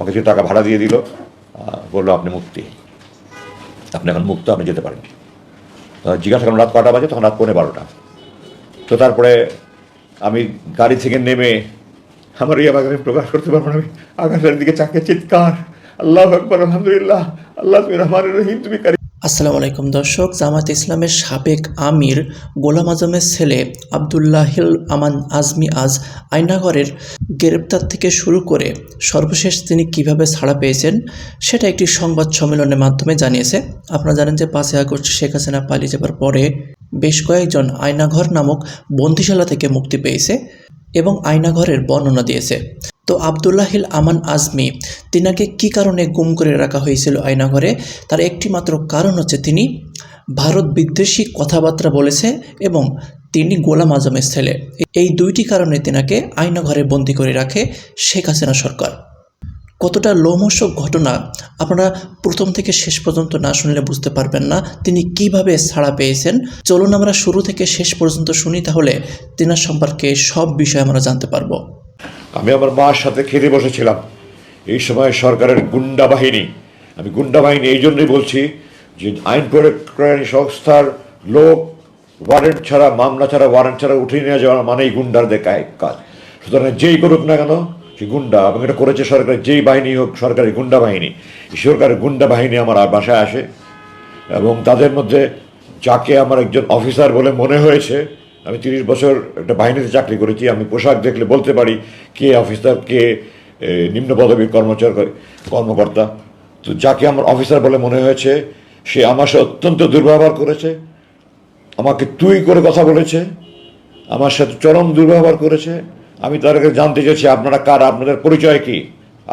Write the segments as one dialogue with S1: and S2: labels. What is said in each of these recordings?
S1: আমাকে কিছু টাকা ভাড়া দিয়ে দিল বলল, আপনি মুক্তি। আপনি এখন মুক্ত, আপনি যেতে পারেন। জিজ্ঞাসা করলাম, রাত কটা বাজে? তখন রাত পৌনে বারোটা। তো তারপরে আমি গাড়ি থেকে নেমে আমার এই আমাকে আমি প্রকাশ করতে পারব না আমি। আকাশের দিকে চাকে চিৎকার। আল্লাহ আকবর, আলহামদুলিল্লাহ। আল্লাহ তুমি রহমান রহিম, তুমি
S2: আসসালামু আলাইকুম দর্শক, জামাত ইসলামের সাবেক আমির গোলাম আজমের ছেলে আবদুল্লাহিল আমান আজমি আজ আয়নাগরের গ্রেপ্তার থেকে শুরু করে সর্বশেষ তিনি কীভাবে ছাড়া পেয়েছেন সেটা একটি সংবাদ সম্মেলনের মাধ্যমে জানিয়েছে। আপনারা জানেন যে পাঁচই আগস্ট শেখ হাসিনা পালিয়ে যাবার পরে বেশ কয়েকজন আয়নাঘর নামক বন্দিশালা থেকে মুক্তি পেয়েছে এবং আয়নাঘরের বর্ণনা দিয়েছে। তো আবদুল্লাহিল আমান আজমি তিনাকে কি কারণে গুম করে রাখা হয়েছিল আয়নাঘরে? তার একটি মাত্র কারণ হচ্ছে তিনি ভারত বিদ্বেষী কথাবার্তা বলেছে এবং তিনি গোলাম আজমের ছেলে। এই দুইটি কারণে তিনাকে আয়নাঘরে বন্দি করে রাখে শেখ হাসিনা সরকার। কতটা লোমহর্ষক ঘটনা, আপনারা প্রথম থেকে শেষ পর্যন্ত না শুনলে বুঝতে পারবেন না তিনি কীভাবে ছাড়া পেয়েছেন। চলুন আমরা শুরু থেকে শেষ পর্যন্ত শুনি, তাহলে তিনার সম্পর্কে সব বিষয় আমরা জানতে পারব।
S1: আমি আমার মার সাথে খেতে বসেছিলাম। এই সময় সরকারের গুন্ডা বাহিনী। আমি গুন্ডা বাহিনী, এই জন্যই বলছি যে আইন প্রয়োগকারী সংস্থার লোক ওয়ারেন্ট ছাড়া, মামলা ছাড়া ওয়ারেন্ট ছাড়া উঠিয়ে নিয়ে যাওয়া মানেই গুন্ডারদের কাজ। সুতরাং যেই করুক না কেন, সে গুন্ডা। এবং এটা করেছে সরকারের যেই বাহিনী হোক, সরকারি গুন্ডা বাহিনী। এই সরকারের গুন্ডা বাহিনী আমার বাসায় আসে। এবং তাদের মধ্যে যাকে আমার একজন অফিসার বলে মনে হয়েছে আমি তিরিশ বছর একটা বাহিনীতে চাকরি করেছি, আমি পোশাক দেখলে বলতে পারি কে অফিসার কে নিম্ন পদবী কর্মচার, কর্মকর্তা। তো যাকে আমার অফিসার বলে মনে হয়েছে, সে আমার সাথে অত্যন্ত দুর্ব্যবহার করেছে, আমাকে তুই করে কথা বলেছে, আমার সাথে চরম দুর্ব্যবহার করেছে। আমি তাদেরকে জানতে চেয়েছি, আপনারা কার, আপনাদের পরিচয় কি?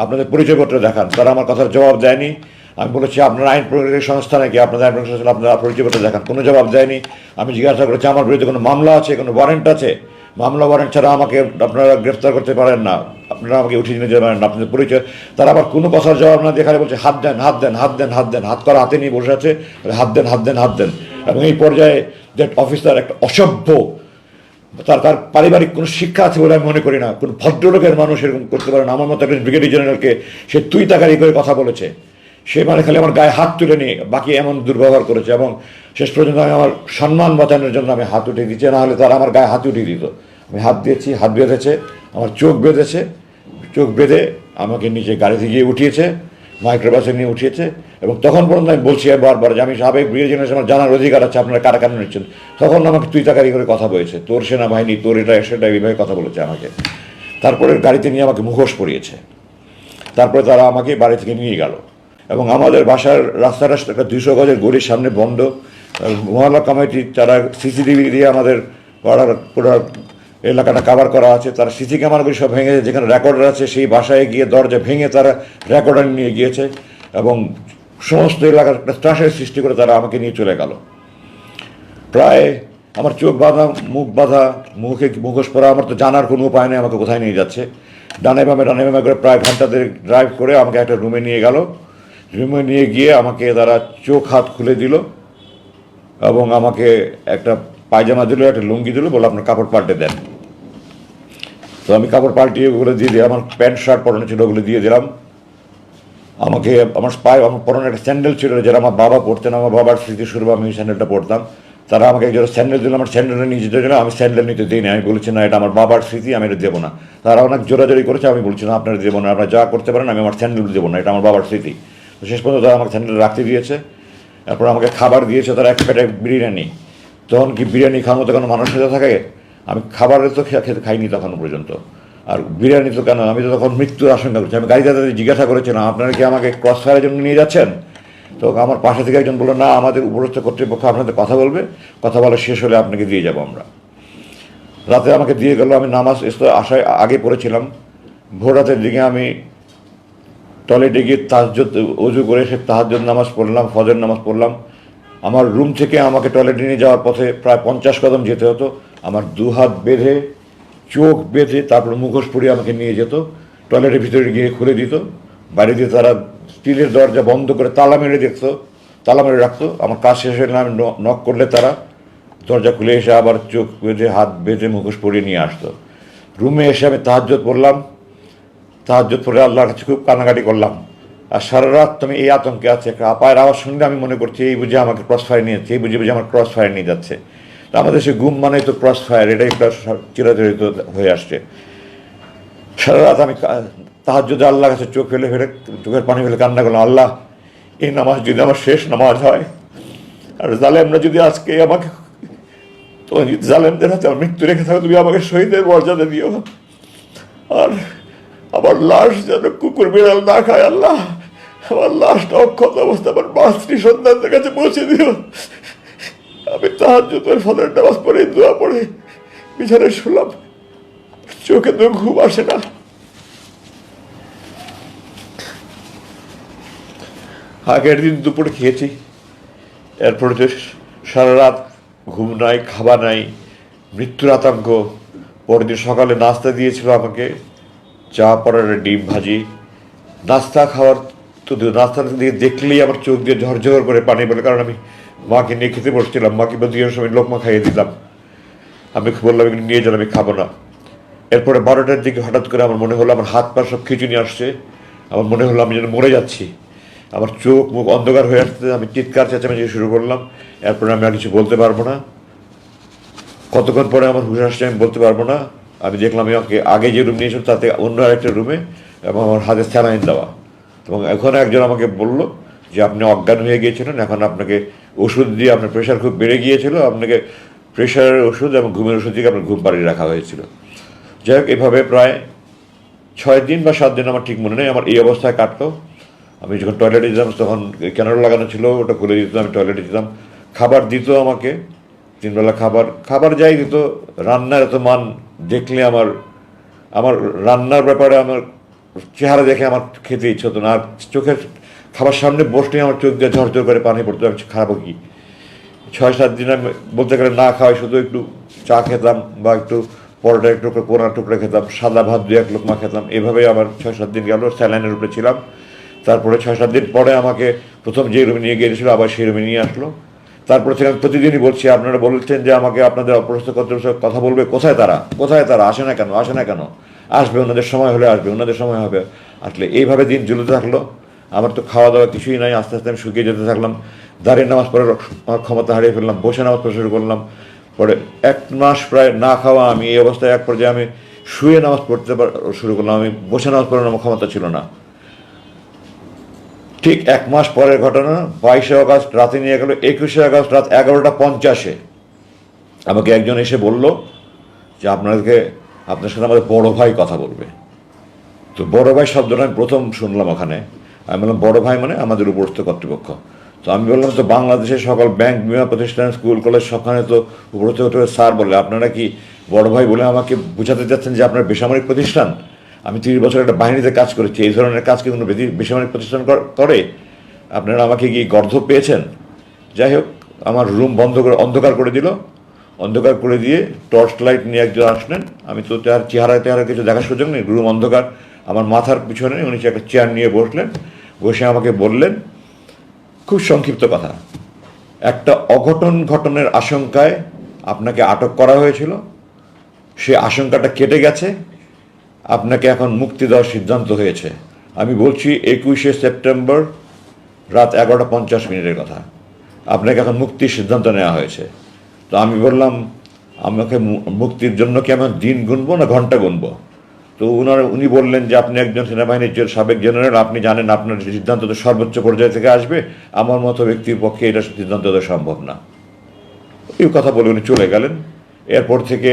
S1: আপনাদের পরিচয়পত্র দেখান, তারা আমার কথার জবাব দেয়নি। আমি বলেছি, আপনার আইন প্রয়োগের সংস্থা নাকি? আপনাদের আইন প্রয়োগের সংস্থা, আপনারা পরিচয়পত্র দেখান। কোনো জবাব দেয়নি। আমি জিজ্ঞাসা করেছি, আমার বিরুদ্ধে কোনো মামলা আছে? কোনো ওয়ারেন্ট আছে? মামলা ওয়ারেন্ট ছাড়া আমাকে আপনারা গ্রেফতার করতে পারেন না। আপনারা আমাকে উঠিয়ে নিয়ে যেতে পারেন না। আপনাদের পরিচয়। তারা আবার কোনো কথার জবাব না দিয়ে খালি বলছে, হাত দেন হাত দেন হাত দেন হাত দেন, হাত করা হাতে নিয়ে বসে আছে। হাত দেন হাত দেন হাত দেন। এবং এই পর্যায়ে দ্যাট অফিসার একটা অসভ্য, তার তার পারিবারিক কোনো শিক্ষা আছে বলে আমি মনে করি না। কোনো ভদ্রলোকের মানুষ এরকম করতে পারে না। আমার মতো একজন ব্রিগেডিয়ার জেনারেলকে সে তুই তাকারি করে কথা বলেছে। সে মানে খালি আমার গায়ে হাত তুলে নিয়ে, বাকি এমন দুর্ব্যবহার করেছে এবং শেষ পর্যন্ত আমি আমার সম্মান বাঁচানোর জন্য আমি হাত উঠিয়ে দিচ্ছি না হলে তারা আমার গায়ে হাত উঠিয়ে দিত। আমি হাত দিয়েছি, হাত বেঁধেছে, আমার চোখ বেঁধেছে। চোখ বেঁধে আমাকে নিচে গাড়িতে গিয়ে উঠিয়েছে, মাইক্রোবাসে নিয়ে উঠিয়েছে এবং তখন পর্যন্ত আমি বলছি বারবার যে আমি সাবেক ব্রিগেড জেনারেল আমার জানার অধিকার আছে, আপনারা কারা কেন নিচ্ছেন? তখন আমাকে তুই তাকারি করে কথা বলেছে, তোর সেনাবাহিনী, তোর এটা, সেটা এইভাবে কথা বলেছে আমাকে। তারপরে গাড়িতে নিয়ে আমাকে মুখোশ পরিয়েছে। তারপরে তারা আমাকে বাড়ি থেকে নিয়ে গেল। এবং আমাদের বাসার রাস্তাটা একটা দুশো গজের গড়ির সামনে বন্ধ। মহল্লা কমিটি, তারা সিসিটিভি দিয়ে আমাদের পাড়ার পুরো এলাকাটা কাভার করা আছে। তারা সিসি ক্যামেরাগুলি সব ভেঙে যেখানে রেকর্ডার আছে, সেই বাসায় গিয়ে দরজা ভেঙে তারা রেকর্ডার নিয়ে গিয়েছে এবং সমস্ত এলাকার ত্রাসের সৃষ্টি করে তারা আমাকে নিয়ে চলে গেল। প্রায় আমার চোখ বাঁধা, মুখ বাঁধা, মুখে মুখোশ পরা, আমার তো জানার কোনো উপায় নেই, আমাকে কোথায় নিয়ে যাচ্ছে। ডানে বামে ডানে বামে করে প্রায় ঘণ্টা দেড়েক ড্রাইভ করে আমাকে একটা রুমে নিয়ে গেল। রুমে নিয়ে গিয়ে আমাকে তারা চোখ হাত খুলে দিল এবং আমাকে একটা পায়জামা দিল, একটা লুঙ্গি দিল বলে আপনার কাপড় পাল্টে দেন। তো আমি কাপড় পাল্টিয়ে ওগুলো দিয়ে দিই আমার প্যান্ট, শার্ট পরানো ছিল, ওগুলো দিয়ে দিলাম। আমাকে আমার পায়ে, আমার পরনে একটা স্যান্ডেল ছিল যারা আমার বাবা পরতেন, আমার বাবার স্মৃতি স্মৃতিস্বরূপ আমি স্যান্ডেলটা পরতাম। তারা আমাকে একজন স্যান্ডেল দিল, আমার স্যান্ডেলটা নিয়ে যেতে আমি স্যান্ডেল নিতে দিই না আমি বলছি, না, এটা আমার বাবার স্মৃতি, আমি এটা দেবো না। তারা অনেক জোরাজোরি করেছে, আমি বলছি, না, আপনারা দেবো না, আপনারা যা করতে পারেন, আমি আমার স্যান্ডেল দেবো না, এটা আমার বাবার স্মৃতি। তো শেষ পর্যন্ত তারা আমাকে স্যান্ডেল রাখতে দিয়েছে তারপর আমাকে খাবার দিয়েছে, তারা এক প্যাটে বিরিয়ানি। তখন কি বিরিয়ানি খাওয়ার মতো কোনো মানুষ সাথে থাকে? আমি খাবারের তো খেতে খাইনি তখন পর্যন্ত। আর বিরিয়ানি তো কেন? আমি তো তখন মৃত্যুর আশঙ্কা করছি। আমি গাড়ি দাদাদের জিজ্ঞাসা করেছিলাম আপনারা কি আমাকে ক্রস ফায়ারের জন্য নিয়ে যাচ্ছেন? তো আমার পাশে থেকে একজন বলল, না, আমাদের উপরস্থ কর্তৃপক্ষ আপনাদের কথা বলবে। কথা বলা শেষ হলে আপনাকে দিয়ে যাব আমরা। রাতে আমাকে দিয়ে গেল, আমি নামাজ ইস্ত- আসায় আগে পড়েছিলাম। ভোর রাতের দিকে আমি টয়লেটে গিয়ে তাহাজ্জুদ অজু করে সে তাহাজ্জুদ নামাজ পড়লাম, ফজর নামাজ পড়লাম। আমার রুম থেকে আমাকে টয়লেটে নিয়ে যাওয়ার পথে প্রায় পঞ্চাশ কদম যেতে হতো। আমার দু হাত বেঁধে, চোখ বেঁধে তারপর মুখোশ পরিয়ে আমাকে নিয়ে যেত। টয়লেটের ভিতরে গিয়ে খুলে দিত। বাইরে দিয়ে তারা স্টিলের দরজা বন্ধ করে তালা মেরে দেখতো, তালা মেরে রাখতো। আমার কাজ শেষ হলে আমি নক করলে তারা দরজা খুলে এসে আবার চোখ বেঁধে, হাত বেঁধে মুখোশ পরিয়ে নিয়ে আসতো। রুমে এসে আমি তাহাজ্জুদ পড়লাম। তাহাজ্জুদ পরে আল্লাহর কাছে খুব কান্নাকাটি করলাম। আর সারা রাত তুমি এই আতঙ্কে আছে, একটা আপায়ের আওয়াজ শুনলে আমি মনে করছি এই বুঝে আমাকে ক্রস ফায়ার নিয়ে যাচ্ছে, এই বুঝে বুঝে আমার ক্রস ফায়ার নিয়ে যাচ্ছে। তো আমাদের সে গুম মানে তো ক্রস ফায়ার এটাই চিরাচরিত হয়ে আসছে। সারা রাত আমি তাহার যদি আল্লাহর কাছে চোখ ফেলে ফেলে চোখের পানি ফেলে কান্না করলাম, আল্লাহ, এই নামাজ যদি আমার শেষ নামাজ হয়, আর জালেমরা যদি আজকে আমাকে জালেমদের হাতে আমার মৃত্যু রেখে থাকো, তুমি আমাকে শহীদের মর্যাদা দিও। আর আমার লাশ যেন কুকুর বিড়াল না খায়, আল্লাহ। আমার লাশটা অক্ষত অবস্থা আমার মাতৃ সন্তানদের কাছে পৌঁছে দিও। আমি তাহার জুতোর ফলের নামাজ পড়ে, দোয়া পড়ে, বিছানায় শুনলাম চোখে তো ঘুম আসে না। আগের দিন দুপুরে খেয়েছি। এরপরে যে সারা রাত ঘুম নাই, খাবার নাই, মৃত্যুর আতঙ্ক, পরদিন সকালে নাস্তা দিয়েছিল আমাকে। চা পড়ার ডিম ভাজি, নাস্তা খাওয়ার তো নাস্তাটা দিয়ে দেখলেই আমার চোখ দিয়ে ঝরঝর করে পানি বলে কারণ আমি মাকে নিয়ে খেতে বসছিলাম। মাকে বদিয়ে সময় লোকমা খাইয়ে দিলাম। আমি বললাম, এগুলো নিয়ে যান, আমি খাব না। এরপরে বারোটার দিকে হঠাৎ করে আমার মনে হলো, আমার হাত পা সব খিচুনি আসছে। আমার মনে হলো, আমি যেন মরে যাচ্ছি। আমার চোখ মুখ অন্ধকার হয়ে আসতে আমি চিৎকার চেঁচামেচি শুরু করলাম। এরপরে আমি আর কিছু বলতে পারব না। কতক্ষণ পরে আমার হুশ আসছে আমি বলতে পারব না। আমি দেখলাম আমাকে আগে যে রুম নিয়েছিল, তাতে অন্য আরেকটা রুমে এবং আমার হাতে স্যালাইন দেওয়া। এবং এখন একজন আমাকে বলল যে, আপনি অজ্ঞান হয়ে গিয়েছিলেন, এখন আপনাকে ওষুধ দিয়ে আপনার প্রেশার খুব বেড়ে গিয়েছিল, আপনাকে প্রেশারের ওষুধ এবং ঘুমের ওষুধ দিয়ে আপনার ঘুম পাড়িয়ে রাখা হয়েছিল। যাই হোক, এভাবে প্রায় ছয় দিন বা সাত দিন আমার ঠিক মনে নেই, আমার এই অবস্থায় কাটতো আমি যখন টয়লেটে যেতাম, তখন ক্যানারা লাগানো ছিল, ওটা খুলে দিত, আমি টয়লেটে যেতাম। খাবার দিত আমাকে, তিনবেলা খাবার খাবার যাই দিত, রান্নার এত মান দেখলে আমার আমার রান্নার ব্যাপারে আমার চেহারা দেখে আমার খেতে ইচ্ছে হতো না। আর চোখের খাবার সামনে বসলে আমার চোখ দিয়ে ঝরঝর করে পানি পড়তো। আমি খারাপ কি? ছয় সাত দিন আমি বলতে গেলে না খাওয়াই, শুধু একটু চা খেতাম বা একটু পরোটা, একটু কোনা টুকরা খেতাম, সাদা ভাত দু এক লোকমা খেতাম। এভাবেই আমার ছয় সাত দিন গেল, স্যালাইনের উপরে ছিলাম। তারপরে ছয় সাত দিন পরে আমাকে প্রথম যে রুমে নিয়ে গিয়েছিল, আবার সেই রুমে নিয়ে আসলো। তারপরে আমি প্রতিদিনই বলছি, আপনারা বলছেন যে আমাকে আপনাদের কর্তৃপক্ষ কথা বলবে। কোথায় তারা? কোথায় তারা? আসে না কেন? আসে না কেন? আসবে, ওনাদের সময় হলে আসবে, ওনাদের সময় হবে। আসলে এইভাবে দিন ঝুলতে থাকল। আমার তো খাওয়া দাওয়া কিছুই নাই, আস্তে আস্তে আমি শুকিয়ে যেতে থাকলাম। দাঁড়িয়ে নামাজ পড়ে আমার ক্ষমতা হারিয়ে ফেললাম, বসে নামাজ পড়া শুরু করলাম। পরে এক মাস প্রায় না খাওয়া, আমি এই অবস্থায় এক পর্যায়ে আমি শুয়ে নামাজ পড়তে শুরু করলাম। আমি বসে নামাজ পড়ার আমার ক্ষমতা ছিল না। ঠিক এক মাস পরের ঘটনা, বাইশে আগস্ট রাতে নিয়ে গেল, একুশে আগস্ট রাত এগারোটা পঞ্চাশে। আমাকে একজন এসে বলল যে আপনাদেরকে, আপনার সাথে আমাদের বড় ভাই কথা বলবে। তো বড় ভাই শব্দটা আমি প্রথম শুনলাম ওখানে। আমি বললাম, বড় ভাই মানে আমাদের উপরস্থ কর্তৃপক্ষ। তো আমি বললাম, তো বাংলাদেশের সকল ব্যাংক, বিমা প্রতিষ্ঠান, স্কুল, কলেজ, সবখানে তো উপরস্থ স্যার বলে। আপনারা কি বড় ভাই বলে আমাকে বোঝাতে চাচ্ছেন যে আপনার বেসামরিক প্রতিষ্ঠান? আমি তিরিশ বছর একটা বাহিনীতে কাজ করেছি, এই ধরনের কাজ কি কোনো বেদি- বেসামরিক প্রতিষ্ঠান কর- আপনারা আমাকে গিয়ে গর্ধ পেয়েছেন? যাই হোক, আমার রুম বন্ধ করে অন্ধকার করে দিল। অন্ধকার করে দিয়ে টর্চ লাইট নিয়ে একজন আসলেন। আমি তো তার চেহারা টেহারা কিছু দেখার সুযোগ নেই, রুম অন্ধকার। আমার মাথার পিছনে উনি একটা চেয়ার নিয়ে বসলেন, বসে আমাকে বললেন, খুব সংক্ষিপ্ত কথা, একটা অঘটন ঘটনের আশঙ্কায় আপনাকে আটক করা হয়েছিল। সে আশঙ্কাটা কেটে গেছে। আপনাকে এখন মুক্তি দেওয়ার সিদ্ধান্ত হয়েছে। আমি বলছি, একুশে সেপ্টেম্বর রাত এগারোটা পঞ্চাশ মিনিটের কথা। আপনাকে এখন মুক্তির সিদ্ধান্ত নেওয়া হয়েছে। তো আমি বললাম, আমাকে মুক্তির জন্য কি আমি দিন গুনবো না ঘণ্টা গুনবো? তো উনার, উনি বললেন যে, আপনি একজন সেনাবাহিনীর সাবেক জেনারেল, আপনি জানেন আপনার সিদ্ধান্ত তো সর্বোচ্চ পর্যায় থেকে আসবে। আমার মতো ব্যক্তির পক্ষে এটা সিদ্ধান্ত দেওয়া সম্ভব না। এই কথা বলে উনি চলে গেলেন। এরপর থেকে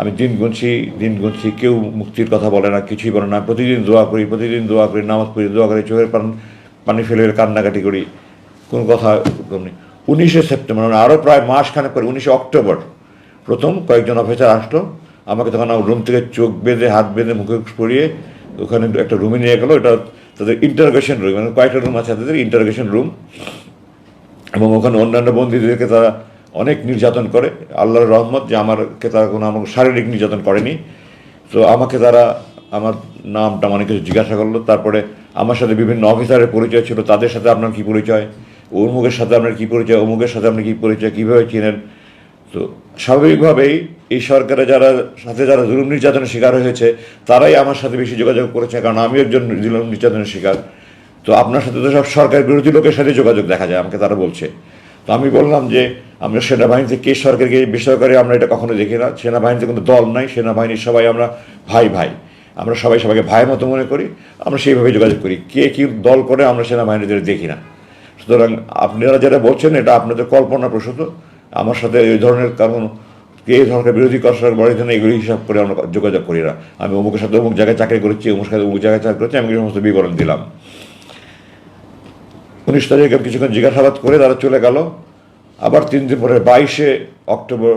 S1: আমি দিন গুনছি দিন গুনছি, কেউ মুক্তির কথা বলে না, কিছুই বলে না। প্রতিদিন দোয়া করি, প্রতিদিন দোয়া করি, নামাজ পড়ি, দোয়া করি, চোখের পান, পানি ফেলে কান্নাকাটি করি। কোনো কথা নেই। উনিশে সেপ্টেম্বর মানে আরও প্রায় মাসখানেক পরে, উনিশে অক্টোবর, প্রথম কয়েকজন অফিসার আসলো, আমাকে তখন আমার রুম থেকে চোখ বেঁধে, হাত বেঁধে, মুখে পরিয়ে ওখানে একটা রুমে নিয়ে গেলো। এটা তাদের ইন্টারোগেশন রুম মানে কয়েকটা রুম আছে তাদের ইন্টারোগেশন রুম এবং ওখানে অন্যান্য বন্দীদেরকে তারা অনেক নির্যাতন করে। আল্লাহর রহমত যে আমারকে তারা কোনো আমাকে শারীরিক নির্যাতন করেনি। তো আমাকে তারা আমার নামটা অনেক কিছু জিজ্ঞাসা করল। তারপরে আমার সাথে বিভিন্ন অফিসারের পরিচয় ছিল। তাদের সাথে আপনার কী পরিচয়? অমুকের সাথে আপনার কী পরিচয়? অমুকের সাথে আপনি কী পরিচয়? কীভাবে চিনেন? তো স্বাভাবিকভাবেই এই সরকারে যারা, সাথে যারা জুলুম নির্যাতনের শিকার হয়েছে, তারাই আমার সাথে বেশি যোগাযোগ করেছে। কারণ আমি একজন জুলুম নির্যাতনের শিকার। তো আপনার সাথে তো সব সরকার বিরোধী লোকের সাথে যোগাযোগ দেখা যায়, আমাকে তারা বলছে। তো আমি বললাম যে আমরা সেনাবাহিনীতে কে সরকারকে বেসরকারি আমরা এটা কখনো দেখি না। সেনাবাহিনীতে কোনো দল নাই, সেনাবাহিনীর সবাই আমরা ভাই ভাই। আমরা সবাই সবাইকে ভাইয়ের মতো মনে করি, আমরা সেইভাবে যোগাযোগ করি। কে কি দল করে আমরা সেনাবাহিনীদের দেখি না। সুতরাং আপনারা যেটা বলছেন, এটা আপনাদের কল্পনা প্রসূত। আমার সাথে এই ধরনের কারণ, কে সরকার বিরোধী করার বড় জন্য এগুলি হিসাব করে আমরা যোগাযোগ করি না। আমি অমুকের সাথে অমুক জায়গায় চাকরি করেছি অমুক সাথে অমুক জায়গায় চাকরি করেছি, আমি সমস্ত বিবরণ দিলাম। উনিশ তারিখে কিছুক্ষণ জিজ্ঞাসাবাদ করে তারা চলে গেল। আবার তিন দিন পরে বাইশে অক্টোবর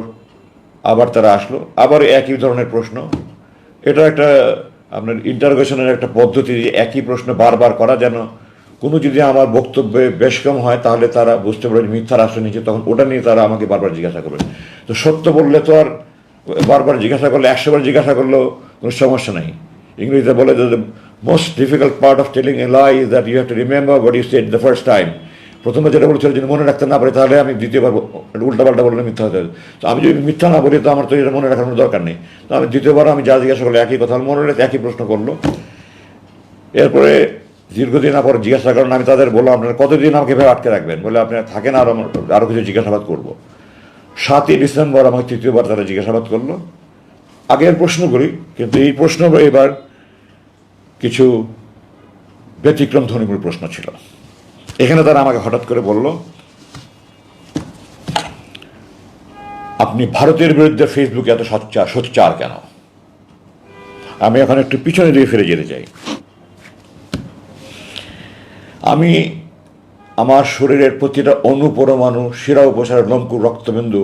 S1: আবার তারা আসলো। আবার একই ধরনের প্রশ্ন। এটা একটা আপনার ইন্টারোগেশনের একটা পদ্ধতি, একই প্রশ্ন বারবার করা যেন কোনো যদি আমার বক্তব্যে বেশ কম হয়, তাহলে তারা বুঝতে পারে মিথ্যার আশ্রয় নিচ্ছে তখন ওটা নিয়ে তারা আমাকে বারবার জিজ্ঞাসা করবে। তো সত্য বললে তো আর বারবার জিজ্ঞাসা করলে, একশোবার জিজ্ঞাসা করলেও কোনো সমস্যা নেই। ইংরেজিতে বলে যে most difficult part of telling a lie is that you have to remember what you said the first time প্রথমে যেটা বলেছিল যদি মনে রাখতে না পারি, তাহলে আমি দ্বিতীয়বার উল্টা পাল্টা বললে মিথ্যা হতে তো আমি যদি মিথ্যা না বলি, তো আমার তো এটা মনে রাখার কোনো দরকার নেই। তো আমি দ্বিতীয়বার আমি যা জিজ্ঞাসা করল একই কথা, মনে রেখে একই প্রশ্ন করল। এরপরে দীর্ঘদিন পর জিজ্ঞাসা করেন, আমি তাদের বললাম, আপনারা কতদিন আমাকে এভাবে আটকে রাখবেন? বলে আপনারা থাকেন আর আমার আরও কিছু জিজ্ঞাসাবাদ করব। সাতই ডিসেম্বর আমাকে তৃতীয়বার তারা জিজ্ঞাসাবাদ করল। আগের প্রশ্নগুলি, কিন্তু এই প্রশ্ন এবার কিছু ব্যতিক্রম ধ্বনিমূল প্রশ্ন ছিল। এখানে তারা আমাকে হঠাৎ করে বলল, আপনি ভারতের বিরুদ্ধে ফেসবুকে এত সোচ্চার সোচ্চার কেন? আমি এখন একটু পিছনে দিয়ে ফিরে যেতে চাই। আমি আমার শরীরের প্রতিটা অনুপরমাণু, শিরা উপসার, লঙ্কুর রক্তবিন্দু,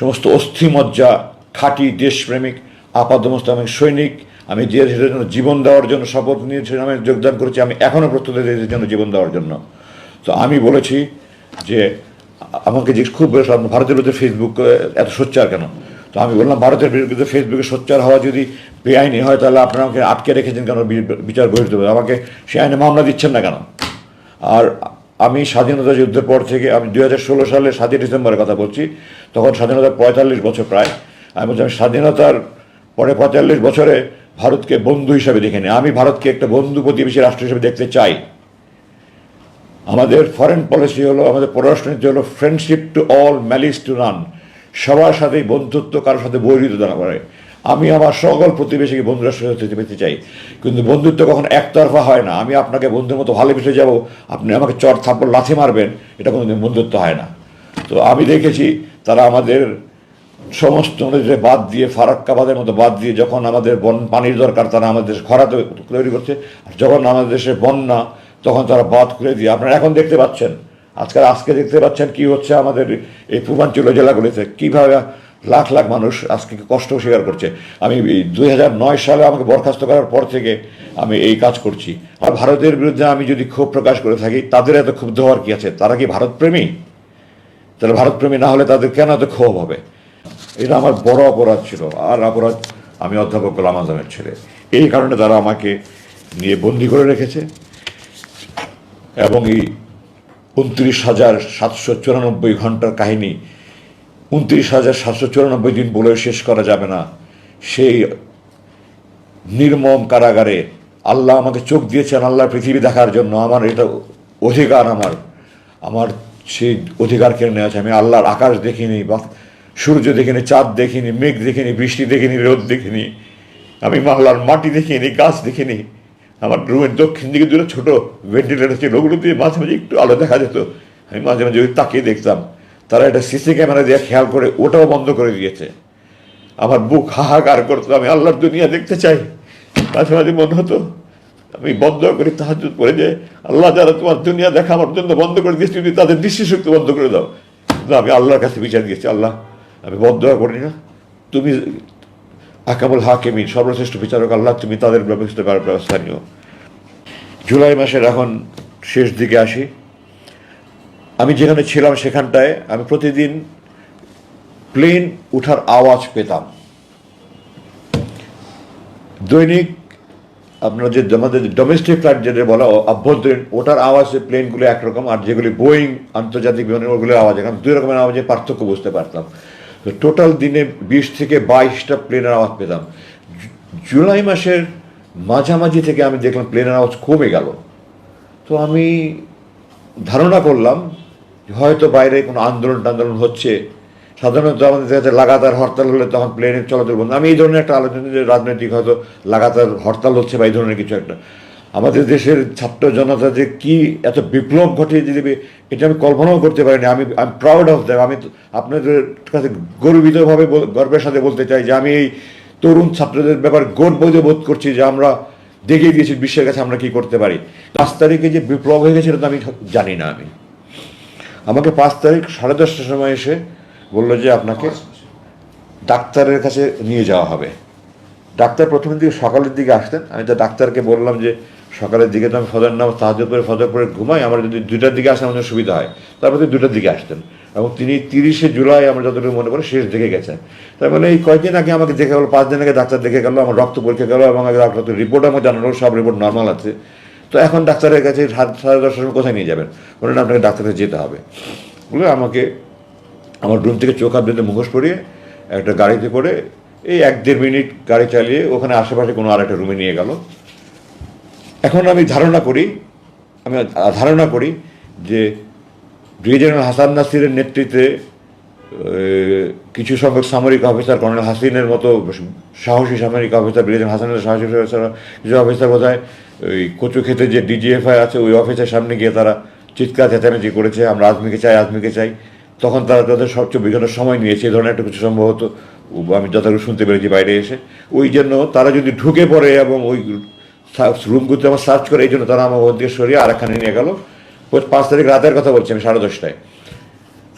S1: সমস্ত অস্থিমজ্জা, খাঁটি দেশপ্রেমিক আপাদমস্ত আমি সৈনিক আমি দেশের জন্য জীবন দেওয়ার জন্য শপথ নিয়েছিলাম আমি যোগদান করেছি, আমি এখনও প্রস্তুত দেশের জন্য জীবন দেওয়ার জন্য। তো আমি বলেছি যে, আমাকে যে খুব ভারতের বিরুদ্ধে ফেসবুক এত সোচ্চার কেন? তো আমি বললাম, ভারতের বিরুদ্ধে ফেসবুকে সোচ্চার হওয়া যদি বেআইনি হয়, তাহলে আপনারা আমাকে আটকে রেখেছেন কেন? বিচার হবে? আমাকে সে আইনে মামলা দিচ্ছেন না কেন? আর আমি স্বাধীনতা যুদ্ধের পর থেকে, আমি দুই হাজার ষোলো সালে সাতই ডিসেম্বরের কথা বলছি, তখন স্বাধীনতার পঁয়তাল্লিশ বছর প্রায়। আমি বলছি, আমি স্বাধীনতার পরে পঁয়তাল্লিশ বছরে ভারতকে বন্ধু হিসাবে দেখে নিই আমি ভারতকে একটা বন্ধু প্রতিবেশী রাষ্ট্র হিসেবে দেখতে চাই। আমাদের ফরেন পলিসি হলো, আমাদের পররাষ্ট্রনীতি হলো friendship to all malice to none সবার সাথেই বন্ধুত্ব কারোর সাথে বৈরিতা না করে। আমি আমার সকল প্রতিবেশীকে বন্ধু রাষ্ট্র পেতে চাই। কিন্তু বন্ধুত্ব কখনো একতরফা হয় না। আমি আপনাকে বন্ধুর মতো ভালোবেসে যাব। আপনি আমাকে চট থাপ্পড় লাথি মারবেন। এটা কোনোদিন বন্ধুত্ব হয় না। তো আমি দেখেছি, তারা আমাদের সমস্ত নদীতে বাদ দিয়ে, ফারাক্কাবাদের মতো বাদ দিয়ে যখন আমাদের বন, পানির দরকার, তারা আমাদের দেশে খরা তৈরি করছে। আর যখন আমাদের দেশে বন্যা, তখন তারা বাদ করে দিয়ে, আপনারা এখন দেখতে পাচ্ছেন, আজকাল আজকে দেখতে পাচ্ছেন কি হচ্ছে আমাদের এই পূর্বাঞ্চলীয় জেলাগুলিতে, কীভাবে লাখ লাখ মানুষ আজকে কষ্ট স্বীকার করছে। আমি দুই সালে আমাকে বরখাস্ত করার পর থেকে আমি এই কাজ করছি। আর ভারতের বিরুদ্ধে আমি যদি ক্ষোভ প্রকাশ করে থাকি, তাদের এত ক্ষুব্ধ হওয়ার কি আছে? তারা কি ভারতপ্রেমী? তাহলে ভারতপ্রেমী না হলে তাদের কেন এত ক্ষোভ হবে? এটা আমার বড় অপরাধ ছিল। আর অপরাধ আমি অধ্যাপক গোলাম আজমের ছেলে। এই কারণে তারা আমাকে নিয়ে বন্দি করে রেখেছে। এবং এই উনত্রিশ হাজার সাতশো চুরানব্বই ঘণ্টার কাহিনী, উনত্রিশ হাজার সাতশো চুরানব্বই দিন বলে শেষ করা যাবে না। সেই নির্মম কারাগারে আল্লাহ আমাকে চোখ দিয়েছেন আল্লাহ পৃথিবী দেখার জন্য। আমার এটা অধিকার আমার। আমার সেই অধিকার কেড়ে নেওয়া আছে আমি আল্লাহর আকাশ দেখিনি, বা সূর্য দেখিনি, চাঁদ দেখিনি, মেঘ দেখিনি, বৃষ্টি দেখিনি, রোদ দেখিনি। আমি মাল্লার মাটি দেখিনি, গাছ দেখিনি। আমার রুমের দক্ষিণ দিকে দুটো ছোটো ভেন্টিলেটর ছিল, ওগুলো দিয়ে মাঝে মাঝে একটু আলো দেখা যেত। আমি মাঝে মাঝে ওই তাকিয়ে দেখতাম। তারা এটা সিসি ক্যামেরা দিয়ে খেয়াল করে ওটাও বন্ধ করে দিয়েছে। আমার বুক হাহাকার করতো, আমি আল্লাহর দুনিয়া দেখতে চাই। মাঝে মাঝে মনে হতো, আমি বন্ধ করি তাহাজ করে যে, আল্লাহ যারা তোমার দুনিয়া দেখা আমার জন্য বন্ধ করে দিয়েছি, তুমি তাদের দৃষ্টিশক্তি বন্ধ করে দাও। আমি আল্লাহর কাছে বিচার দিয়েছি, আল্লাহ আমি বন্ধ করি না। তুমি আকামুল হাকিমি সর্বশ্রেষ্ঠ বিচারক আল্লাহ, তুমি তাদের ব্যবস্থা ব্যবস্থা নিও। জুলাই মাসের এখন শেষ দিকে আসি। আমি যেখানে ছিলাম সেখানটায় আমি প্রতিদিন প্লেন উঠার আওয়াজ পেতাম। দৈনিক আপনার যে আমাদের ডোমেস্টিক ফ্লাইট যেটা বলা অভ্যন্তরীণ ওটার আওয়াজে প্লেনগুলো একরকম, আর যেগুলি বোয়িং আন্তর্জাতিক বিমানের, ওগুলোর আওয়াজ, এখন দুই রকমের আওয়াজে পার্থক্য বুঝতে পারতাম। তো টোটাল দিনে বিশ থেকে বাইশটা প্লেনের আওয়াজ পেতাম। জুলাই মাসের মাঝামাঝি থেকে আমি দেখলাম প্লেনের আওয়াজ কমে গেল। তো আমি ধারণা করলাম হয়তো বাইরে কোনো আন্দোলন টান্দোলন হচ্ছে। সাধারণত আমাদের যায় লাগাতার হরতাল হলে তখন প্লেনের চলাচল বন্ধ। আমি এই ধরনের একটা আলোচনা যে রাজনৈতিক হয়তো লাগাতার হরতাল হচ্ছে বা এই ধরনের কিছু একটা। আমাদের দেশের ছাত্র জনতা যে কি এত বিপ্লব ঘটিয়ে দেবে এটা আমি কল্পনাও করতে পারিনি। আমি আমি প্রাউড অফ দ্যাম আমি আপনাদের কাছে গর্বিতভাবে গর্বের সাথে বলতে চাই যে আমি এই তরুণ ছাত্রদের ব্যাপারে গর্ববোধ বোধ করছি যে আমরা দেখিয়ে দিয়েছি বিশ্বের কাছে আমরা কি করতে পারি। পাঁচ তারিখে যে বিপ্লব হয়ে গেছে তো আমি জানি না আমি। আমাকে পাঁচ তারিখ সাড়ে দশটার সময় এসে বলল যে আপনাকে ডাক্তারের কাছে নিয়ে যাওয়া হবে। ডাক্তার প্রথমের দিকে সকালের দিকে আসতেন। আমি তো ডাক্তারকে বললাম যে সকালের দিকে তো আমি ফজর নাম সাহায্য করে ফজর করে ঘুমাই, আমার যদি দুইটার দিকে আসে আমার সুবিধা হয়, তারপর তিনি দুটার দিকে আসতেন। এবং তিনি তিরিশে জুলাই আমার যতটুকু মনে পড়ে, শেষ দেখে গেছেন। তার মানে এই কয়েকদিন আগে আমাকে দেখে গেলো, পাঁচ দিন আগে ডাক্তার দেখে গেলো, আমার রক্ত পরীক্ষা গেলো, এবং ডাক্তার রিপোর্ট আমার জানালো, সব রিপোর্ট নর্মাল আছে। তো এখন ডাক্তারের কাছে সাড়ে দশটার সময় কোথায় নিয়ে যাবেন? বললেন, আপনাকে ডাক্তারের যেতে হবে। বলে আমাকে আমার রুম থেকে চোখ বেঁধে মুখোশ পরিয়ে একটা গাড়িতে করে এই এক দেড় মিনিট গাড়ি চালিয়ে ওখানে আশেপাশে কোনো আর একটা রুমে নিয়ে গেল। এখন আমি ধারণা করি, আমি ধারণা করি যে ব্রিগেডিয়ার হাসান নাসিরের নেতৃত্বে কিছু সংখ্যক সামরিক অফিসার, কর্নেল হাসিনের মতো সাহসী সামরিক অফিসার, ব্রিগেডিয়ার হাসানের সাহসী অফিসার, কিছু অফিসার বোধ হয় ওই কচু খেতে যে ডিজিএফআই আছে, ওই অফিসের সামনে গিয়ে তারা চিৎকার, চেঁচামেচি করেছে, আমরা আজমিকে চাই আজমিকে চাই। তখন তারা তাদের সবচেয়ে ঘণ্টা সময় নিয়েছে এই ধরনের একটা কিছু সম্ভবত আমি যথাযথ শুনতে পেরেছি বাইরে এসে। ওই জন্য তারা যদি ঢুকে পড়ে এবং ওই রুমগুলোতে আমার সার্চ করে এই জন্য তারা আমার ওদিকে সরিয়ে আরেকখানে নিয়ে গেল। পাঁচ তারিখ রাতের কথা বলছি আমি, সাড়ে দশটায়।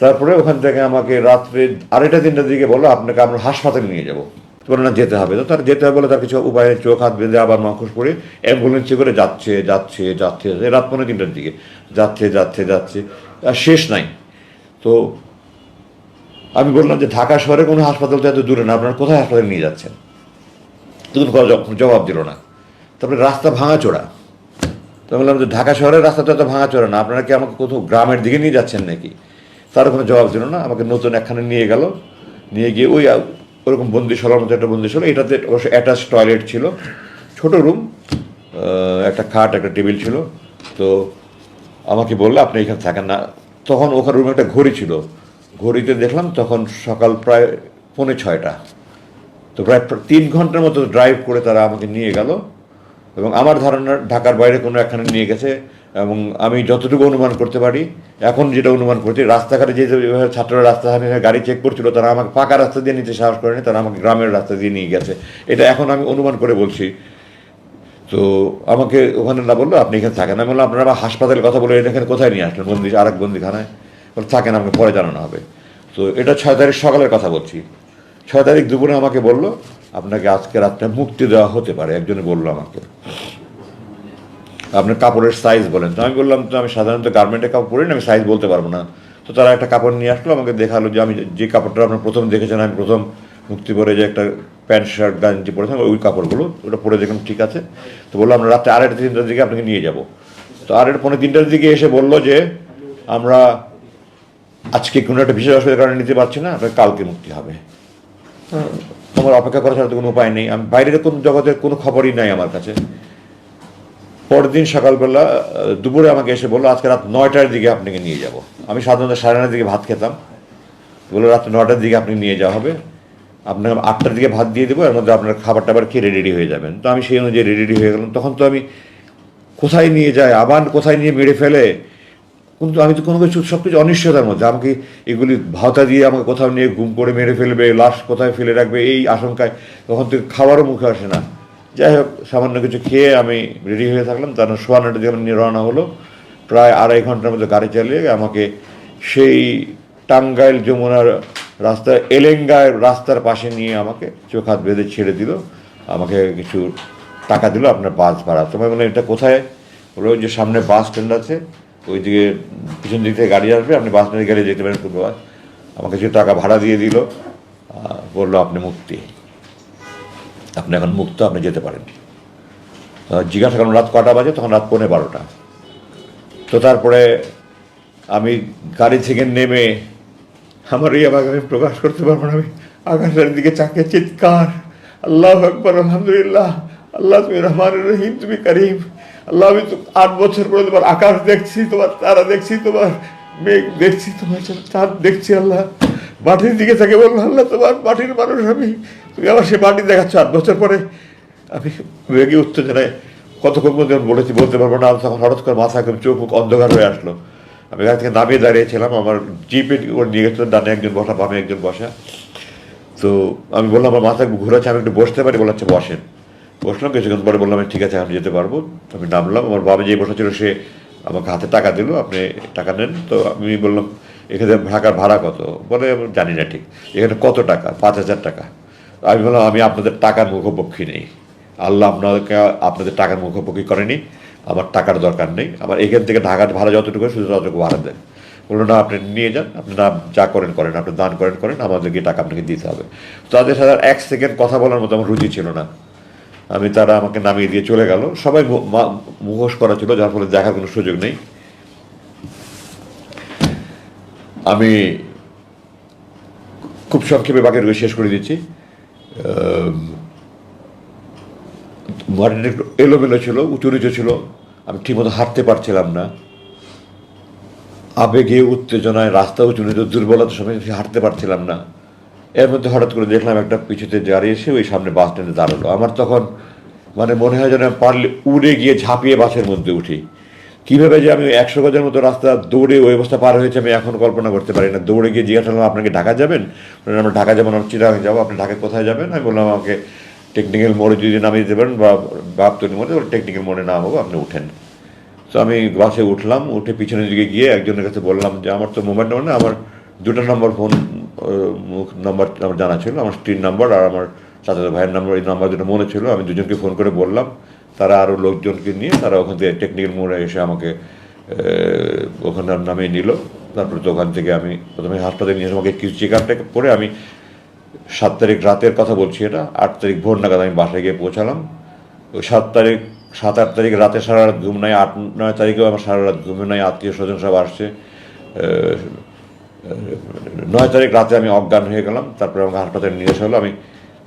S1: তারপরে ওখান থেকে আমাকে রাত্রে আড়াইটা, তিনটার দিকে বলল, আপনাকে আমরা হাসপাতালে নিয়ে যাব। তো বলল, না, যেতে হবে। তো তার যেতে হবে বলে তার কিছু উপায়, চোখ, হাত বেঁধে আবার মাখুশ পরে অ্যাম্বুলেন্সে করে যাচ্ছে যাচ্ছে যাচ্ছে রাত পনেরো তিনটার দিকে। যাচ্ছে যাচ্ছে যাচ্ছে। আর শেষ নাই। তো আমি বললাম যে ঢাকা শহরে কোনো হাসপাতাল তো এত দূরে না, আপনারা কোথায় হাসপাতালে নিয়ে যাচ্ছেন? তখন জবাব দিল না। তারপরে রাস্তা ভাঙাচোরা তো আমি বললাম যে ঢাকা শহরের রাস্তাটা তো এত ভাঙাচোরা না, আপনারা কি আমাকে কোথাও গ্রামের দিকে নিয়ে যাচ্ছেন নাকি? তার কোনো জবাব দিল না, আমাকে নতুন একখানে নিয়ে গেল, নিয়ে গিয়ে ওই, ওরকম বন্দিশালার মতো একটা বন্দিশালা এটাতে অবশ্য অ্যাটাচ টয়লেট ছিল, ছোট রুম একটা খাট, একটা টেবিল ছিল। তো আমাকে বলল, আপনি এখানে থাকেন না। তখন ওখানে রুমে একটা ঘড়ি ছিল। ঘড়িতে দেখলাম তখন সকাল প্রায় পৌনে ছয়টা। তো প্রায় তিন ঘণ্টার মতো ড্রাইভ করে তারা আমাকে নিয়ে গেল। এবং আমার ধারণা ঢাকার বাইরে কোনো একখানে নিয়ে গেছে, এবং আমি যতটুকু অনুমান করতে পারি, এখন যেটা অনুমান করছি, রাস্তাঘাটে যে যেভাবে ছাত্ররা রাস্তাঘাটে গাড়ি চেক করছিল, তারা আমাকে পাকা রাস্তা দিয়ে নিতে সাহস করেনি, তারা আমাকে গ্রামের রাস্তা দিয়ে নিয়ে গেছে। এটা এখন আমি অনুমান করে বলছি। তো আমাকে ওখানে না বলল, আপনি এখানে থাকেন। আমি বললাম, আপনারা হাসপাতালের কথা বলে এখানে কোথায় নিয়ে আসলেন? বন্দি আরেক বন্দিখানায়। বলে, থাকেন, আমাকে পরে জানানো হবে। তো এটা ছয় তারিখ সকালের কথা বলছি। ছয় তারিখ দুপুরে আমাকে বলল, আপনাকে আজকে রাতটা মুক্তি দেওয়া হতে পারে। একজনে বলল আমাকে। আপনার কাপড়ের সাইজ বলেন। তো আমি বললাম, তো আমি সাধারণত গার্মেন্টের কাপড় পরি না, আমি সাইজ বলতে পারব না। তো তারা একটা কাপড় নিয়ে আসলো, আমাকে দেখাল যে আমি যে কাপড়টা আপনার প্রথম দেখেছেন, আমি প্রথম মুক্তি পরে যে একটা প্যান্ট, শার্ট, গাঞ্জি পরেছিলাম ওই কাপড়গুলো, ওটা পরে দেখলাম, ঠিক আছে। তো বলল, আমরা রাত্রে আড়াইটা তিনটার দিকে আপনাকে নিয়ে যাব। তো আড়াইটা পনেরো তিনটার দিকে এসে বলল যে, আমরা আজকে কোনো একটা বিশেষ অসুবিধার কারণে নিতে পারছি না আপনাকে কালকে মুক্তি হবে। আমার অপেক্ষা করা ছাড়া তো কোনো উপায় নেই। আমি, বাইরের কোনো জগতের কোনো খবরই নাই আমার কাছে। পরের দিন সকালবেলা দুপুরে আমাকে এসে বলল, আজকে রাত নয়টার দিকে আপনাকে নিয়ে যাব। আমি সাধারণত সাড়ে নটার দিকে ভাত খেতাম। বলল, রাত নয়টার দিকে আপনি নিয়ে যাওয়া হবে। আপনার আটটার দিকে ভাত দিয়ে দেবো, এর মধ্যে আপনার খাবার টাবার খেয়ে রেডি হয়ে যাবেন। তো আমি সেই অনুযায়ী রেডি হয়ে গেলাম। তখন তো আমি কোথায় নিয়ে যায় আবার কোথায় নিয়ে মেরে ফেলে কিন্তু আমি তো কোনো কিছু, সব কিছু অনিশ্চয়তার মধ্যে। আমাকে এগুলি ভাতা দিয়ে আমাকে কোথাও নিয়ে গুম করে মেরে ফেলবে, লাশ কোথায় ফেলে রাখবে, এই আশঙ্কায় তখন থেকে খাবারও মুখে আসে না। যাই হোক, সামান্য কিছু খেয়ে আমি রেডি হয়ে থাকলাম। তার সোয়ানাটা দিয়ে আমার নিয়ে রওনা হলো। প্রায় আড়াই ঘণ্টার মধ্যে গাড়ি চালিয়ে আমাকে সেই টাঙ্গাইল যমুনার রাস্তা এলেঙ্গায় রাস্তার পাশে নিয়ে আমাকে চোখ হাত বেঁধে ছেড়ে দিল। আমাকে কিছু টাকা দিল, আপনার বাস ভাড়া। তোমায় বললাম, এটা কোথায়? ওই যে সামনে বাস স্ট্যান্ড আছে। ওইদিকে পিছন দিক থেকে গাড়ি আসবে, আপনি বাস স্ট্যান্ডে গেলে যেতে পারেন বাস আমাকে কিছু টাকা ভাড়া দিয়ে দিল বলল, আপনি মুক্তি। আপনি এখন মুক্ত, আপনি যেতে পারেন। জিজ্ঞাসা করলাম, রাত কটা বাজে? তখন রাত পৌনে বারোটা। তো তারপরে আমি গাড়ি থেকে নেমে আমার এই আবেগ আমি প্রকাশ করতে পারব না, আমি আকাশের দিকে চাকে চিৎকার। আল্লাহ আকবর, আলহামদুলিল্লাহ। আল্লাহ তুমি রহমান রহিম, তুমি করিম। আল্লাহ, আমি তো আট বছর পরে তোমার আকাশ দেখছি, তোমার তারা দেখছি, তোমার মেঘ দেখছি, তোমার চাঁদ দেখছি আল্লাহ। মাটির দিকে তাকে বলব আল্লাহ, তোমার মাটির মানুষ আমি। তুমি আমার সে মাটি দেখাচ্ছ আট বছর পরে। আমি রেগে উত্তেজনায় কতক্ষণ আমি বলেছি, বলতে পারব না। তখন হঠাৎ করে মাথা একদম চোখ মুখ অন্ধকার হয়ে আসলো। আমি এখান থেকে নামিয়ে দাঁড়িয়েছিলাম, আমার জিপে করে নিয়ে গেছিল, ডানে একজন বসা, বামে একজন বসা। তো আমি বললাম, আমার মাথা ঘুরাচ্ছে, আমি একটু বসতে পারি বলাচ্ছে বসেন। বসলাম কিছুক্ষণ পরে বললাম, ঠিক আছে, আমি যেতে পারব। আমি নামলাম, আমার বাবা যে বসা ছিল সে আমাকে হাতে টাকা দিল, আপনি টাকা নেন। তো আমি বললাম, এখানে ঢাকার ভাড়া কত? বলে জানি না ঠিক, এখানে কত টাকা? পাঁচ হাজার টাকা। আমি বললাম, আমি আপনাদের টাকার মুখোপক্ষী নেই। আল্লাহ আপনাদেরকে আপনাদের টাকার মুখোপক্ষী করেনি, আমার টাকার দরকার নেই। আমার এখান থেকে ঢাকার ভাড়া যতটুকু শুধু ততটুকু ভাড়া দেন। বলল, না, আপনি নিয়ে যান, আপনি না, যা করেন করেন, আপনি দান করেন করেন, আমাদেরকে টাকা আপনাকে দিতে হবে। তাদের সাথে এক সেকেন্ড কথা বলার মতো আমার রুচি ছিল না। আমি তারা আমাকে নামিয়ে দিয়ে চলে গেল। সবাই মুখোশ করা ছিল, যার ফলে দেখার কোনো সুযোগ নেই। আমি খুব সংক্ষেপে বাকি রয়ে শেষ করে দিচ্ছি। একটু এলোমেলো ছিল, উঁচু নিচু ছিল। আমি ঠিকমতো হাঁটতে পারছিলাম না। আবেগে উত্তেজনায় রাস্তা উঁচু নিচু, দুর্বলতার সময় হাঁটতে পারছিলাম না। এর মধ্যে হঠাৎ করে দেখলাম একটা পিছুতে দাঁড়িয়ে এসে ওই সামনে বাস স্ট্যান্ডে দাঁড়াল। আমার তখন মানে মনে হয় যেন পারলে উড়ে গিয়ে ঝাঁপিয়ে বাসের মধ্যে উঠি। কীভাবে যে আমি একশো গজের মতো রাস্তা দৌড়ে ওই অবস্থা পার হয়েছে আমি এখন কল্পনা করতে পারি না। দৌড়ে গিয়ে জিজ্ঞাসা করলাম আপনাকে ঢাকা যাবেন? আমরা ঢাকা যাবেন যাব না হয়ে যাব। আপনি ঢাকায় কোথায় যাবেন? আমি বললাম, আমাকে টেকনিক্যাল মোড়ে যদি নামিয়ে পারেন বা বাপতলি মোড়ে টেকনিক্যাল মোড়ে নামাবো, আপনি উঠেন। তো আমি বাসে উঠলাম, উঠে পিছনের দিকে গিয়ে একজনের কাছে বললাম যে, আমার তো মোবাইল নম্বর না, আমার দুটো নম্বর ফোন নাম্বার আমার জানা ছিল, আমার স্ত্রীর নাম্বার আর আমার চাচাতো ভাইয়ের নাম্বার, এই নাম্বার দুটো মনে ছিল, আমি দুজনকে ফোন করে বললাম। তারা আরও লোকজনকে নিয়ে, তারা ওখান থেকে টেকনিক্যাল মোড়ে এসে আমাকে ওখানে নামিয়ে নিল। তারপরে ওখান থেকে আমি প্রথমে হাসপাতালে নিয়ে আমাকে কিছু চেক আপটা করে আমি সাত তারিখ রাতের কথা বলছি এটা, আট তারিখ ভোর নাগাদ আমি বাসায় গিয়ে পৌঁছালাম। ওই সাত তারিখ, সাত, আট তারিখ রাতে সারা রাত ঘুম নাই, আট, নয় তারিখেও আমার সারা রাত ঘুম নাই, আত্মীয় স্বজন সব আসছে। নয় তারিখ রাতে আমি অজ্ঞান হয়ে গেলাম, তারপরে আমাকে হাসপাতালে নিয়ে আসা হলো। আমি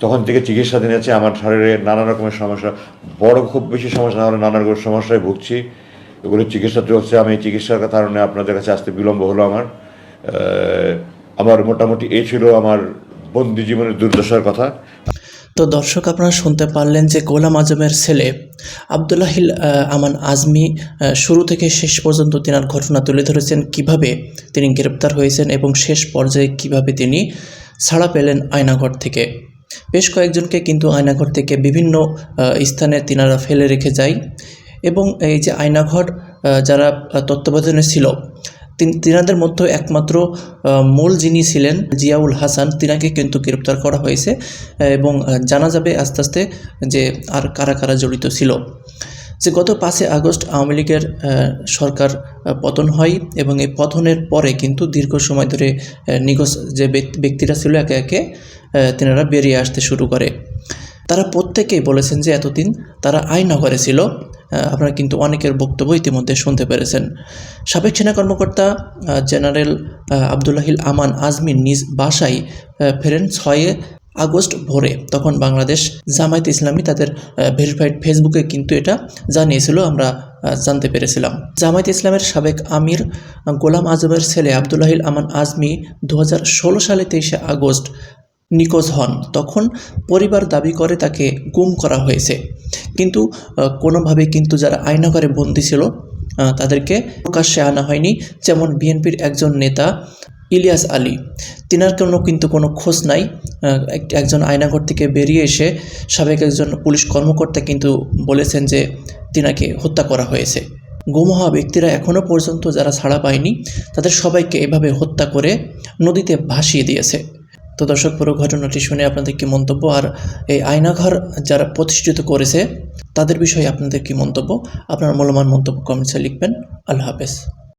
S1: তখন থেকে চিকিৎসাধীন আছে, আমার শরীরে নানা রকমের সমস্যা, বড় খুব বেশি সমস্যা না হলে নানা রকম সমস্যায় ভুগছি। এগুলো চিকিৎসা চলছে, আমি চিকিৎসার কারণে আপনাদের কাছে আসতে বিলম্ব হলো আমার। আমার মোটামুটি এই ছিল আমার বন্দি জীবনের দুর্দশার কথা।
S2: তো দর্শক, আপনারা শুনতে পারলেন যে গোলাম আজমের ছেলে আবদুল্লাহিল আমান আজমি শুরু থেকে শেষ পর্যন্ত তেনার ঘটনা তুলে ধরেছেন, কীভাবে তিনি গ্রেপ্তার হয়েছেন এবং শেষ পর্যায়ে কীভাবে তিনি ছাড়া পেলেন আয়নাঘর থেকে। বেশ কয়েকজনকে কিন্তু আয়নাঘর থেকে বিভিন্ন স্থানে তিনারা ফেলে রেখে যায় এবং এই যে আয়নাঘর যারা তত্ত্বাবধানে ছিল তিন- তিনাদের মধ্যে একমাত্র মূল যিনি ছিলেন, জিয়াউল হাসান, তিনাকে কিন্তু গ্রেপ্তার করা হয়েছে, এবং জানা যাবে আস্তে আস্তে যে আর কারা কারা জড়িত ছিল। যে গত পাঁচই আগস্ট আওয়ামী লীগের সরকার পতন হয়, এবং এই পতনের পরে কিন্তু দীর্ঘ সময় ধরে নিখোঁজ যে ব্যক্তি- ব্যক্তিরা ছিল একে একে তেনারা বেরিয়ে আসতে শুরু করে। তারা প্রত্যেকেই বলেছেন যে এতদিন তারা আইনগরে ছিল আপনারা কিন্তু অনেকের বক্তব্য ইতিমধ্যে শুনতে পেরেছেন। সাবেক সেনা কর্মকর্তা জেনারেল আবদুল্লাহিল আমান আজমির নিজ বাসায় ফেরেন ছয়ে আগস্ট ভোরে। তখন বাংলাদেশ জামায়াত ইসলামী তাদের ভেরিফাইড ফেসবুকে কিন্তু এটা জানিয়েছিল, আমরা জানতে পেরেছিলাম। জামায়াত ইসলামের সাবেক আমির গোলাম আজমের ছেলে আবদুল্লাহিল আমান আজমি দু হাজার ষোলো সালে তেইশে আগস্ট নিখোঁজ হন। তখন পরিবার দাবি করে তাকে গুম করা হয়েছে। কিন্তু কোনোভাবে কিন্তু যারা আয়নাঘরে বন্দী ছিল তাদেরকে প্রকাশ্যে আনা হয়নি। যেমন বিএনপির একজন নেতা ইলিয়াস আলী। তিনার কোনো কিন্তু কোনো খোঁজ নাই। এক- একজন আয়নাঘর থেকে বেরিয়ে এসে সাবেক একজন পুলিশ কর্মকর্তা কিন্তু বলেছেন যে তিনাকে হত্যা করা হয়েছে। গুম হওয়া ব্যক্তিরা এখনও পর্যন্ত যারা ছাড়া পায়নি, তাদের সবাইকে এভাবে হত্যা করে নদীতে ভাসিয়ে দিয়েছে। তো দর্শক, পুরো ঘটনাটি শুনে আপনাদের কি মন্তব্য? আর এই আয়নাঘর যারা প্রতিষ্ঠিত করেছে, তাদের বিষয়ে আপনাদের কি মন্তব্য? আপনার মূল্যবান মন্তব্য কমেন্টসে লিখবেন। আল্লাহ হাফেজ।